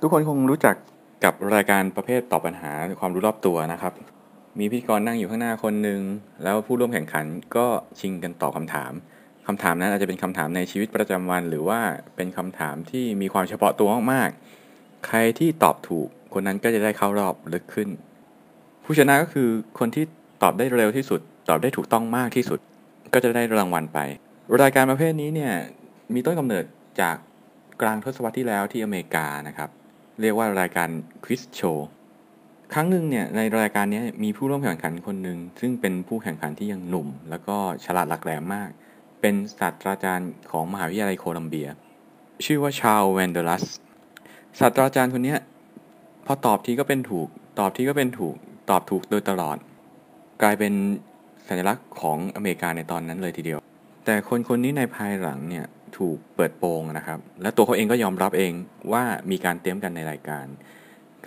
ทุกคนคงรู้จักกับรายการประเภทตอบปัญหาความรู้รอบตัวนะครับ มีพิธีกรนั่งอยู่ข้างหน้าคนหนึ่งแล้วผู้ร่วมแข่งขันก็ชิงกันตอบคำถามคำถามนั้นอาจจะเป็นคำถามในชีวิตประจำวัน หรือว่าเป็นคำถามที่มีความเฉพาะตัวมากๆ ใครที่ตอบถูกคนนั้นก็จะได้เข้ารอบลึกขึ้น ผู้ชนะก็คือคนที่ตอบได้เร็วที่สุด ตอบได้ถูกต้องมากที่สุด ก็จะได้รางวัลไป รายการประเภทนี้เนี่ยมีต้นกำเนิดจากกลางทศวรรษที่แล้วที่อเมริกานะครับ เรียกว่ารายการควิสโชว์ครั้งหนึ่งเนี่ยในรายการนี้มีผู้ร่วมแข่งขันคนหนึ่งซึ่งเป็นผู้แข่งขันที่ยังหนุ่ม แล้วก็ฉลาดหลักแหลมมาก เป็นศาสตราจารย์ของมหาวิทยาลัยโคลัมเบีย ชื่อว่าชาลแวนเดลัสศาสตราจารย์คนนี้พอตอบทีก็เป็นถูก ตอบทีก็เป็นถูก ตอบถูกโดยตลอด กลายเป็นสัญลักษณ์ของอเมริกาในตอนนั้นเลยทีเดียว แต่คนคนนี้ในภายหลังเนี่ยถูกเปิดโปงนะครับ และตัวเขาเองก็ยอมรับเอง ว่ามีการเตรียมกันในรายการ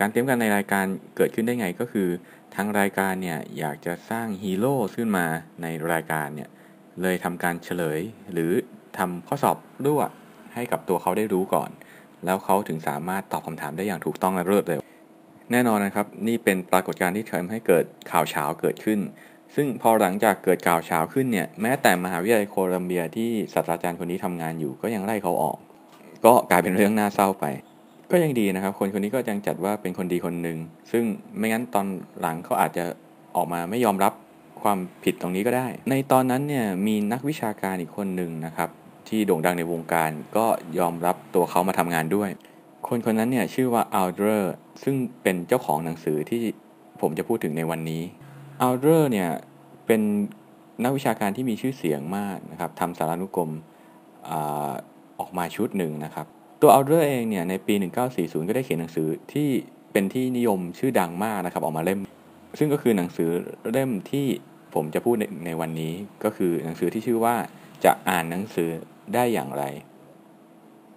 การเตรียมกันในรายการเกิดขึ้นได้ไงก็คือทางรายการเนี่ยอยากจะสร้างฮีโร่ขึ้นมาในรายการเนี่ยเลยทำการเฉลย หรือทำข้อสอบรั่วให้กับตัวเขาได้รู้ก่อน แล้วเขาถึงสามารถตอบคำถามได้อย่างถูกต้องและรวดเร็ว แน่นอนนะครับ นี่เป็นปรากฏการณ์ที่ทำให้เกิดข่าวเช้าเกิดขึ้น ซึ่งพอหลังจากเกิดข่าวเช้าขึ้นเนี่ยแม้แต่มหาวิทยาลัยโคลัมเบียที่ศาสตราจารย์คนนี้ทำงานอยู่ก็ยังไล่เขาออก ก็กลายเป็นเรื่องน่าเศร้าไป ก็ยังดีนะครับ คนคนนี้ก็ยังจัดว่าเป็นคนดีคนหนึ่งซึ่งไม่งั้นตอนหลังเขาอาจจะออกมาไม่ยอมรับความผิดตรงนี้ก็ได้ ในตอนนั้นเนี่ยมีนักวิชาการอีกคนหนึ่งนะครับ ที่โด่งดังในวงการก็ยอมรับตัวเขามาทำงานด้วย คนคนนั้นเนี่ยชื่อว่าอัลเดอร์ซึ่งเป็นเจ้าของหนังสือที่ผมจะพูดถึงในวันนี้อัลเดอร์เนี่ยเป็นนักวิชาการที่มีชื่อเสียงมากนะครับทำสารานุกรม ออกมาชุดหนึ่งนะครับ ตัวอัลเดอร์เองเนี่ยในปี 1940 ก็ได้เขียนหนังสือที่เป็นที่นิยมชื่อดังมากนะครับ ออกมาเล่ม ซึ่งก็คือหนังสือเล่มที่ผมจะพูดในในวันนี้ ก็คือหนังสือที่ชื่อว่าจะอ่านหนังสือได้อย่างไร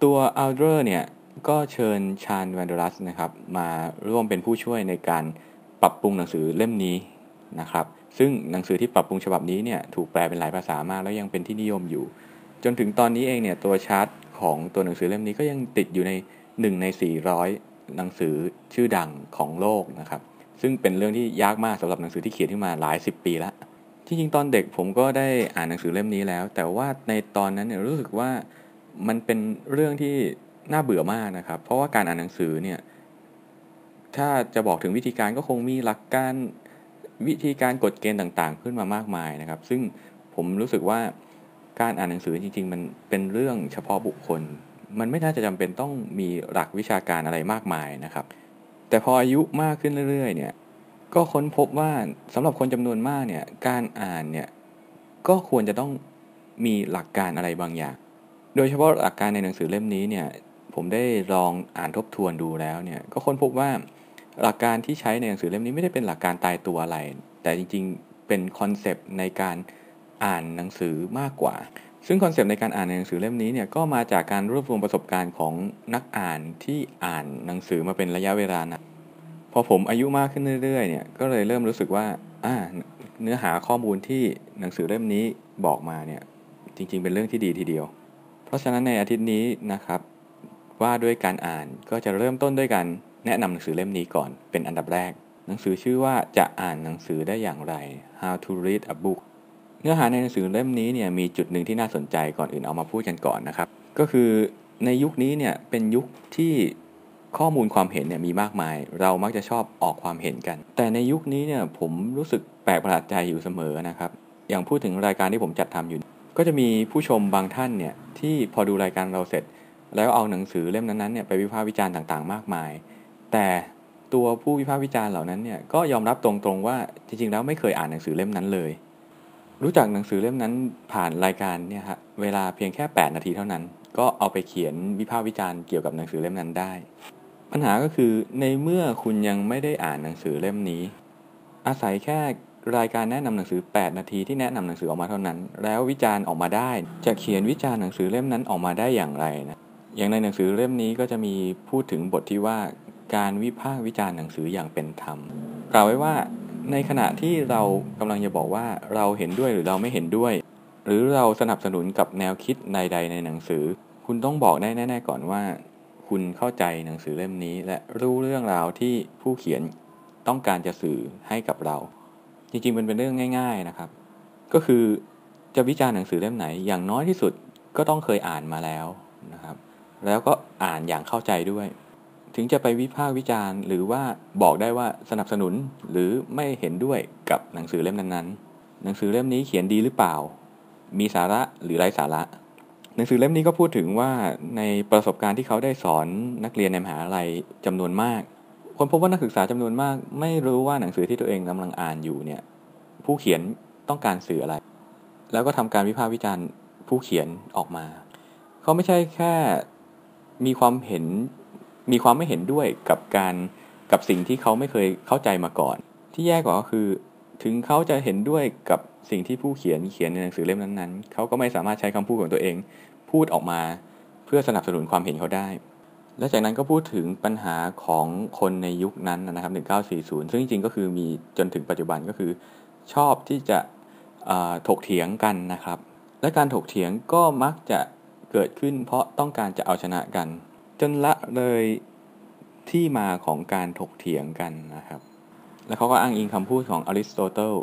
ตัวอัลเดอร์เนี่ยก็เชิญชาญแวนดรัสนะครับ มาร่วมเป็นผู้ช่วยในการปรับปรุงหนังสือเล่มนี้นะครับ ซึ่งหนังสือที่ปรับปรุงฉบับนี้เนี่ยถูกแปลเป็นหลายภาษามากแล้วยังเป็นที่นิยมอยู่ จนถึงตอนนี้เองเนี่ยตัวชาร์ตของตัวหนังสือเล่มนี้ก็ยังติดอยู่ใน 1 ใน 400 หนังสือชื่อดังของโลกนะครับ ซึ่งเป็นเรื่องที่ยากมากสำหรับหนังสือที่เขียนขึ้นมาหลายสิบปีแล้วที่จริงตอนเด็กผมก็ได้อ่านหนังสือเล่มนี้แล้ว แต่ว่าในตอนนั้นเนี่ยรู้สึกว่ามันเป็นเรื่องที่น่าเบื่อมากนะครับ เพราะว่าการอ่านหนังสือเนี่ยถ้าจะบอกถึงวิธีการก็คงมีหลักการวิธีการกฎเกณฑ์ต่างๆ ขึ้นมามากมายนะครับ ซึ่งผมรู้สึกว่า การอ่านหนังสือจริง ๆ มันเป็นเรื่องเฉพาะบุคคล มันไม่น่าจะจำเป็นต้องมีหลักวิชาการอะไรมากมายนะครับ แต่พออายุมากขึ้นเรื่อยๆเนี่ยก็ค้นพบว่าสำหรับคนจำนวนมากเนี่ยการอ่านเนี่ยก็ควรจะต้องมีหลักการอะไรบางอย่าง โดยเฉพาะหลักการในหนังสือเล่มนี้เนี่ยผมได้ลองอ่านทบทวนดูแล้วเนี่ยก็ค้นพบว่าหลักการที่ใช้ในหนังสือเล่มนี้ไม่ได้เป็นหลักการตายตัวอะไร แต่จริงๆเป็นคอนเซปต์ในการ อ่านหนังสือมากกว่า ซึ่งคอนเซปต์ในการอ่านในหนังสือเล่มนี้เนี่ยก็มาจากการรวบรวมประสบการณ์ของนักอ่านที่อ่านหนังสือมาเป็นระยะเวลานานพอผมอายุมากขึ้นเรื่อยๆเนี่ยก็เลยเริ่มรู้สึกว่าอ่าเนื้อหาข้อมูลที่หนังสือเล่มนี้บอกมาเนี่ยจริงๆ เป็นเรื่องที่ดีทีเดียว เพราะฉะนั้นในอาทิตย์นี้นะครับว่าด้วยการอ่านก็จะเริ่มต้นด้วยการแนะนำหนังสือเล่มนี้ก่อนเป็นอันดับแรก หนังสือชื่อว่าจะอ่านหนังสือได้อย่างไร How to read a book เนื้อหาในหนังสือเล่มนี้เนี่ยมีจุดหนึ่งที่น่าสนใจก่อนอื่นเอามาพูดกันก่อนนะครับ ก็คือในยุคนี้เนี่ยเป็นยุคที่ข้อมูลความเห็นเนี่ยมีมากมาย เรามักจะชอบออกความเห็นกัน แต่ในยุคนี้เนี่ยผมรู้สึกแปลกประหลาดใจอยู่เสมอนะครับ อย่างพูดถึงรายการที่ผมจัดทำอยู่ ก็จะมีผู้ชมบางท่านเนี่ยที่พอดูรายการเราเสร็จ แล้วเอาหนังสือเล่มนั้นๆเนี่ยไปวิพากษ์วิจารณ์ต่างๆ มากมาย แต่ตัวผู้วิพากษ์วิจารณ์เหล่านั้นเนี่ยก็ยอมรับตรงๆว่าจริงๆแล้วไม่เคยอ่านหนังสือเล่มนั้นเลย รู้จักหนังสือเล่มนั้นผ่านรายการเนี่ยฮะเวลาเพียงแค่ 8 นาทีเท่านั้น ก็เอาไปเขียนวิพากษ์วิจารณ์เกี่ยวกับหนังสือเล่มนั้นได้ ปัญหาก็คือในเมื่อคุณยังไม่ได้อ่านหนังสือเล่มนี้ อาศัยแค่รายการแนะนำหนังสือ 8 นาทีที่แนะนำหนังสือออกมาเท่านั้น แล้ววิจารณ์ออกมาได้ จะเขียนวิจารณ์หนังสือเล่มนั้นออกมาได้อย่างไรนะอย่างในหนังสือเล่มนี้ก็จะมีพูดถึงบทที่ว่าการวิพากษ์วิจารณ์หนังสืออย่างเป็นธรรมกล่าวไว้ว่า ในขณะที่เรากำลังจะบอกว่าเราเห็นด้วยหรือเราไม่เห็นด้วย หรือเราสนับสนุนกับแนวคิดใด ๆ ในหนังสือ คุณต้องบอกได้แน่ๆก่อนว่า คุณเข้าใจหนังสือเล่มนี้ และรู้เรื่องราวที่ผู้เขียนต้องการจะสื่อให้กับเรา จริงๆมันเป็นเรื่องง่าย ๆนะครับ ก็คือจะวิจารณ์หนังสือเล่มไหน อย่างน้อยที่สุดก็ต้องเคยอ่านมาแล้วนะครับ แล้วก็อ่านอย่างเข้าใจด้วย ถึงจะไปวิพากษ์วิจารณ์หรือว่าบอกได้ว่าสนับสนุนหรือไม่เห็นด้วยกับหนังสือเล่มนั้นๆ หนังสือเล่มนี้เขียนดีหรือเปล่า มีสาระหรือไร้สาระ หนังสือเล่มนี้ก็พูดถึงว่าในประสบการณ์ที่เขาได้สอนนักเรียนในมหาลัยจำนวนมากคนพบว่านักศึกษาจำนวนมาก ไม่รู้ว่าหนังสือที่ตัวเองกำลังอ่านอยู่เนี่ย ผู้เขียนต้องการสื่ออะไร แล้วก็ทำการวิพากษ์วิจารณ์ผู้เขียนออกมา เขาไม่ใช่แค่มีความเห็น มีความไม่เห็นด้วยกับการกับสิ่งที่เขาไม่เคยเข้าใจมาก่อน ที่แย่กว่าก็คือ ถึงเขาจะเห็นด้วยกับสิ่งที่ผู้เขียนเขียนในหนังสือเล่มนั้นๆ เขาก็ไม่สามารถใช้คำพูดของตัวเอง พูดออกมาเพื่อสนับสนุนความเห็นเขาได้ และจากนั้นก็พูดถึงปัญหาของคนในยุคนั้นนะครับ 1940 ซึ่งจริงๆก็คือมีจนถึงปัจจุบันก็คือ ชอบที่จะถกเถียงกันนะครับ และการถกเถียงก็มักจะเกิดขึ้นเพราะต้องการจะเอาชนะกัน จนละเลยที่มาของการถกเถียงกันนะครับ แล้วเขาก็อ้างอิงคำพูดของอริสโตเติล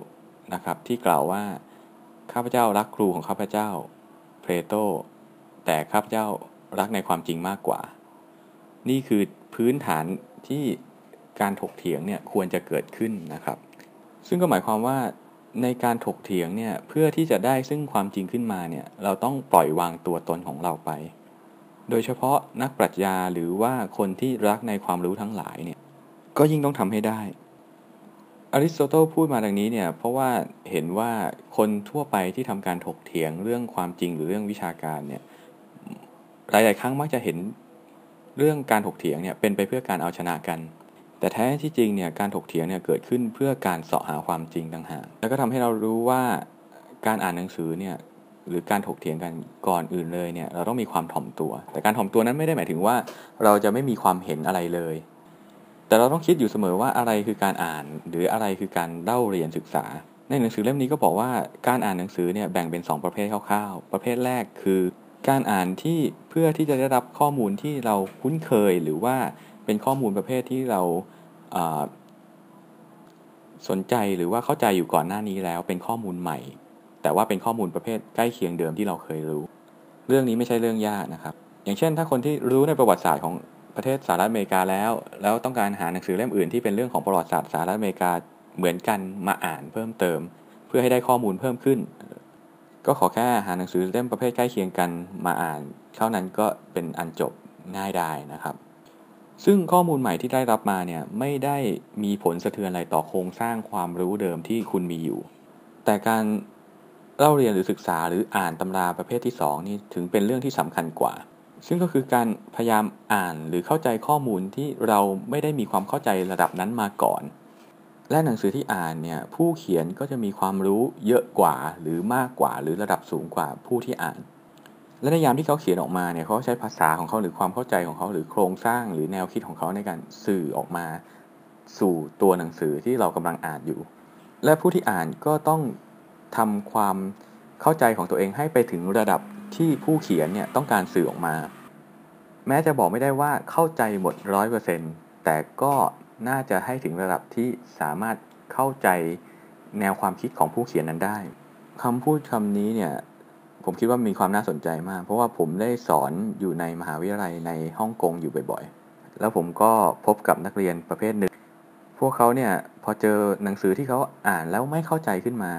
นะครับที่กล่าวว่าข้าพเจ้ารักครูของข้าพเจ้าเพลโตแต่ข้าพเจ้ารักในความจริงมากกว่า นี่คือพื้นฐานที่การถกเถียงเนี่ยควรจะเกิดขึ้นนะครับ ซึ่งก็หมายความว่าในการถกเถียงเนี่ยเพื่อที่จะได้ซึ่งความจริงขึ้นมาเนี่ยเราต้องปล่อยวางตัวตนของเราไป โดยเฉพาะนักปรัชญาหรือว่าคนที่รักในความรู้ทั้งหลายเนี่ยก็ยิ่งต้องทำให้ได้อริสโตเติลพูดมาดังนี้เนี่ยเพราะว่าเห็นว่าคนทั่วไปที่ทำการถกเถียงเรื่องความจริงหรือเรื่องวิชาการเนี่ยหลาย ๆ ครั้งมักจะเห็นเรื่องการถกเถียงเนี่ยเป็นไปเพื่อการเอาชนะกัน แต่แท้ที่จริงเนี่ยการถกเถียงเนี่ยเกิดขึ้นเพื่อการเสาะหาความจริงต่างหากแล้วก็ทำให้เรารู้ว่าการอ่านหนังสือเนี่ย หรือการถกเถียงกันก่อนอื่นเลยเนี่ยเราต้องมีความถ่อมตัว แต่การถ่อมตัวนั้นไม่ได้หมายถึงว่า เราจะไม่มีความเห็นอะไรเลย แต่เราต้องคิดอยู่เสมอว่าอะไรคือการอ่าน หรืออะไรคือการเล่าเรียนศึกษา ในหนังสือเล่มนี้ก็บอกว่าการอ่านหนังสือเนี่ยแบ่งเป็น 2 ประเภทคร่าวๆ ประเภทแรกคือ การอ่านที่เพื่อที่จะได้รับข้อมูลที่เราคุ้นเคยหรือว่าเป็นข้อมูลประเภทที่เราสนใจหรือว่าเข้าใจอยู่ก่อนหน้านี้แล้วเป็นข้อมูลใหม่ แต่ว่าเป็นข้อมูลประเภทใกล้เคียงเดิมที่เราเคยรู้ เรื่องนี้ไม่ใช่เรื่องยากนะครับ อย่างเช่น ถ้าคนที่รู้ในประวัติศาสตร์ของประเทศสหรัฐอเมริกาแล้ว แล้วต้องการหาหนังสือเล่มอื่นที่เป็นเรื่องของประวัติศาสตร์สหรัฐอเมริกาเหมือนกันมาอ่านเพิ่มเติม เพื่อให้ได้ข้อมูลเพิ่มขึ้น ก็ขอแค่หาหนังสือเล่มประเภทใกล้เคียงกันมาอ่านเท่านั้นก็เป็นอันจบง่ายได้นะครับซึ่งข้อมูลใหม่ที่ได้รับมาเนี่ยไม่ได้มีผลสะเทือนอะไรต่อโครงสร้างความรู้เดิมที่คุณมีอยู่ แต่การ เล่าเรียนหรือศึกษาหรืออ่านตำราประเภทที่ 2 นี่ถึงเป็นเรื่องที่สำคัญกว่า ซึ่งก็คือการพยายามอ่านหรือเข้าใจข้อมูลที่เราไม่ได้มีความเข้าใจระดับนั้นมาก่อน และหนังสือที่อ่านเนี่ยผู้เขียนก็จะมีความรู้เยอะกว่าหรือมากกว่า หรือระดับสูงกว่าผู้ที่อ่าน และในยามที่เขาเขียนออกมาเนี่ยเขาใช้ภาษาของเขาหรือความเข้าใจของเขาหรือโครงสร้างหรือแนวคิดของเขาในการสื่อออกมาสู่ตัวหนังสือที่เรากำลังอ่านอยู่ และผู้ที่อ่านก็ต้อง ทำความเข้าใจของตัวเองให้ไปถึงระดับที่ผู้เขียนเนี่ยต้องการสื่อออกมา แม้จะบอกไม่ได้ว่าเข้าใจหมดร้อยเปอร์เซ็นต์แต่ก็น่าจะให้ถึงระดับที่สามารถเข้าใจแนวความคิดของผู้เขียนนั้นได้คำพูดคำนี้เนี่ยผมคิดว่ามีความน่าสนใจมาก เพราะว่าผมได้สอนอยู่ในมหาวิทยาลัยในฮ่องกงอยู่บ่อยๆ แล้วผมก็พบกับนักเรียนประเภทหนึ่ง พวกเขาเนี่ยพอเจอหนังสือที่เขาอ่านแล้วไม่เข้าใจขึ้นมา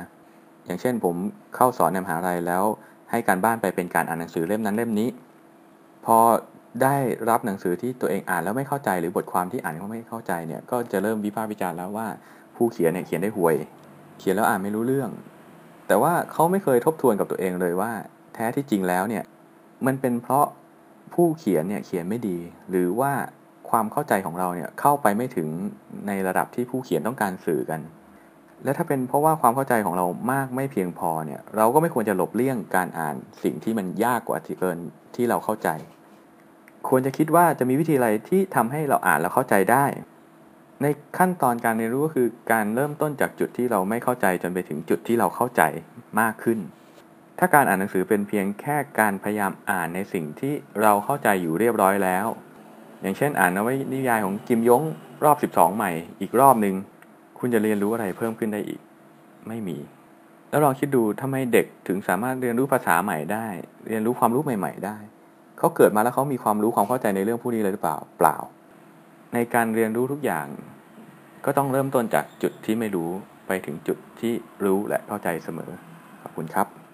อย่างเช่นผมเข้าสอนในมหาลัยแล้ว ให้การบ้านไปเป็นการอ่านหนังสือเล่มนั้นเล่มนี้ พอได้รับหนังสือที่ตัวเองอ่านแล้วไม่เข้าใจหรือบทความที่อ่านเขาไม่เข้าใจเนี่ยก็จะเริ่มวิพากษ์วิจารณ์แล้วว่าผู้เขียนเนี่ยเขียนได้ห่วย เขียนแล้วอ่านไม่รู้เรื่อง แต่ว่าเขาไม่เคยทบทวนกับตัวเองเลยว่า แท้ที่จริงแล้วเนี่ยมันเป็นเพราะผู้เขียนเนี่ยเขียนไม่ดี หรือว่าความเข้าใจของเราเนี่ยเข้าไปไม่ถึงในระดับที่ผู้เขียนต้องการสื่อกัน และถ้าเป็นเพราะว่าความเข้าใจของเรามากไม่เพียงพอเนี่ย เราก็ไม่ควรจะหลบเลี่ยงการอ่านสิ่งที่มันยากกว่าที่เกินที่เราเข้าใจ ควรจะคิดว่าจะมีวิธีอะไรที่ทำให้เราอ่านแล้วเข้าใจได้ ในขั้นตอนการเรียนรู้ก็คือการเริ่มต้นจากจุดที่เราไม่เข้าใจจนไปถึงจุดที่เราเข้าใจมากขึ้น ถ้าการอ่านหนังสือเป็นเพียงแค่การพยายามอ่านในสิ่งที่เราเข้าใจอยู่เรียบร้อยแล้ว อย่างเช่น อ่านนวนิยายของกิมยงรอบ 12 ใหม่อีกรอบหนึ่ง คุณจะเรียนรู้อะไรเพิ่มขึ้นได้อีก ไม่มี แล้วลองคิดดูทำไมเด็กถึงสามารถเรียนรู้ภาษาใหม่ได้ เรียนรู้ความรู้ใหม่ ๆ ได้เขาเกิดมาแล้วเขามีความรู้ความเข้าใจในเรื่องพวกนี้เลยหรือเปล่าเปล่า ในการเรียนรู้ทุกอย่าง ก็ต้องเริ่มต้นจากจุดที่ไม่รู้ไปถึงจุดที่รู้และเข้าใจเสมอขอบคุณครับ